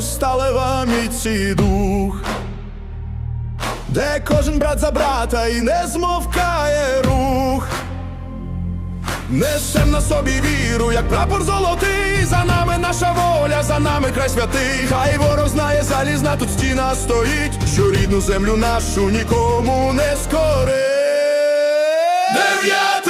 альянсі дух, де кожен брат за брата і не змовкає рух. Несем на собі віру, як прапор золотий, за нами наша воля, за нами край святий. Хай ворог знає, залізна тут стіна стоїть, що рідну землю нашу нікому не скорить. Дев'ятий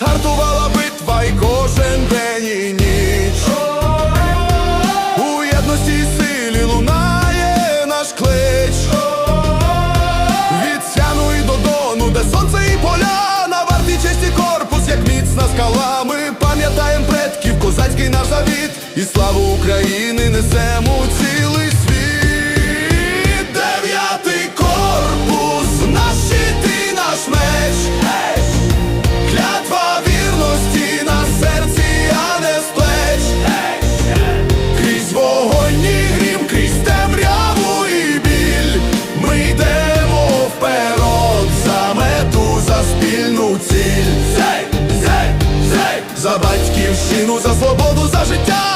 Нас гартувала битва і кожен день і ніч. У єдності й силі лунає наш клич. Від сяну і до дону, де сонце і поля, на варті честі корпус, як міцна скала. Ми пам'ятаєм предків, козацький наш завіт, і славу України несемо за батьківщину, за свободу, за життя.